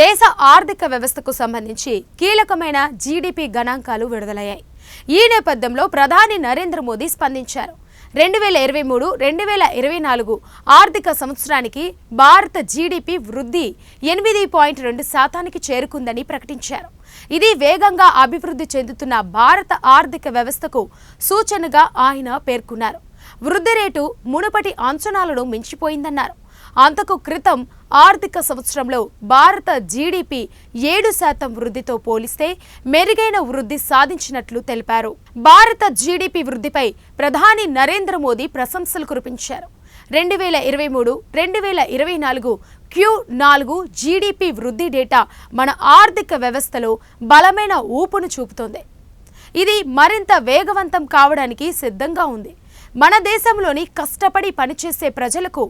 దేశ ఆర్థిక వ్యవస్థకు సంబంధించి కీలకమైన జీడిపి గణాంకాలు విడుదలయ్యాయి. ఈ నేపథ్యంలో ప్రధాని నరేంద్ర మోదీ స్పందించారు. రెండు వేల ఇరవై మూడు రెండు వేల ఇరవై నాలుగు ఆర్థిక సంవత్సరానికి భారత జీడిపి వృద్ధి ఎనిమిది పాయింట్ రెండు శాతానికి చేరుకుందని ప్రకటించారు. ఇది వేగంగా అభివృద్ధి చెందుతున్న భారత ఆర్థిక వ్యవస్థకు సూచనగా ఆయన పేర్కొన్నారు. వృద్ధి రేటు మునుపటి అంచనాలను మించిపోయిందన్నారు. అంతకు క్రితం ఆర్థిక సంవత్సరంలో భారత జీడిపి ఏడు శాతం వృద్ధితో పోలిస్తే మెరుగైన వృద్ధి సాధించినట్లు తెలిపారు. భారత జీడిపి వృద్ధిపై ప్రధాని నరేంద్ర మోదీ ప్రశంసలు కురిపించారు. రెండు వేల ఇరవై మూడు రెండు వేల ఇరవై నాలుగు క్యూ నాలుగు జీడిపి వృద్ధి డేటా మన ఆర్థిక వ్యవస్థలో బలమైన ఊపును చూపుతోంది. ఇది మరింత వేగవంతం కావడానికి సిద్ధంగా ఉంది. మన దేశంలోని కష్టపడి పనిచేసే ప్రజలకు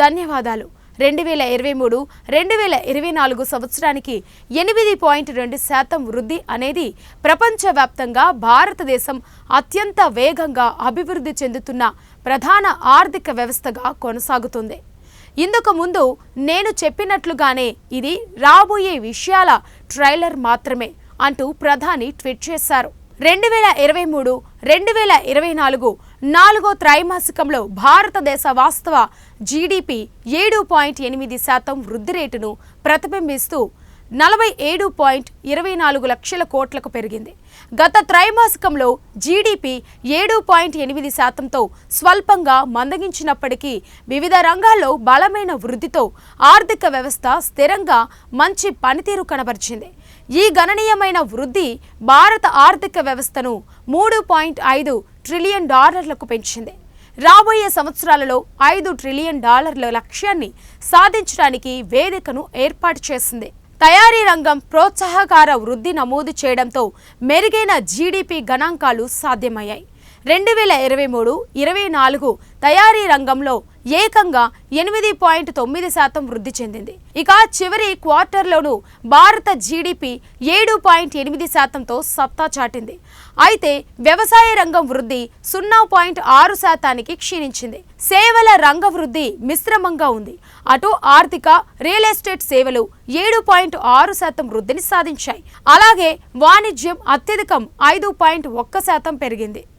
ధన్యవాదాలు. రెండు వేల ఇరవై మూడు రెండు వేల ఇరవై నాలుగు సంవత్సరానికి ఎనిమిది పాయింట్ రెండు శాతం వృద్ధి అనేది ప్రపంచవ్యాప్తంగా భారతదేశం అత్యంత వేగంగా అభివృద్ధి చెందుతున్న ప్రధాన ఆర్థిక వ్యవస్థగా కొనసాగుతుంది. ఇందుకు ముందు నేను చెప్పినట్లుగానే ఇది రాబోయే విషయాల ట్రైలర్ మాత్రమే అంటూ ప్రధాని ట్వీట్ చేశారు. రెండు వేల ఇరవై మూడు రెండు వేల ఇరవై నాలుగు నాలుగో త్రైమాసికంలో భారతదేశ వాస్తవ జీడిపి ఏడు పాయింట్ ఎనిమిది శాతం వృద్ధి రేటును ప్రతిబింబిస్తూ నలభై ఏడు పాయింట్ ఇరవై నాలుగు లక్షల కోట్లకు పెరిగింది. గత త్రైమాసికంలో జీడిపి ఏడు పాయింట్ ఎనిమిది శాతంతో స్వల్పంగా మందగించినప్పటికీ వివిధ రంగాల్లో బలమైన వృద్ధితో ఆర్థిక వ్యవస్థ స్థిరంగా మంచి పనితీరు కనబరిచింది. ఈ గణనీయమైన వృద్ధి భారత ఆర్థిక వ్యవస్థను మూడు పాయింట్ ఐదు ట్రిలియన్ డాలర్లకు పెంచింది. రాబోయే సంవత్సరాలలో ఐదు ట్రిలియన్ డాలర్ల లక్ష్యాన్ని సాధించడానికి వేదికను ఏర్పాటు చేసింది. తయారీ రంగం ప్రోత్సాహకార వృద్ధి నమోదు చేయడంతో మెరుగైన జీడిపి గణాంకాలు సాధ్యమయ్యాయి. రెండు వేల ఇరవై మూడు ఇరవై నాలుగు తయారీ రంగంలో ఏకంగా ఎనిమిది పాయింట్ తొమ్మిది శాతం వృద్ధి చెందింది. ఇక చివరి క్వార్టర్లోనూ భారత జీడిపి ఏడు పాయింట్ ఎనిమిది శాతంతో సత్తా చాటింది. అయితే వ్యవసాయ రంగం వృద్ధి సున్నా పాయింట్ ఆరు శాతానికి క్షీణించింది. సేవల రంగ వృద్ధి మిశ్రమంగా ఉంది. అటు ఆర్థిక రియల్ ఎస్టేట్ సేవలు ఏడు పాయింట్ ఆరు శాతం వృద్ధిని సాధించాయి. అలాగే వాణిజ్యం అత్యధికం ఐదు పాయింట్ ఒక్క శాతం పెరిగింది.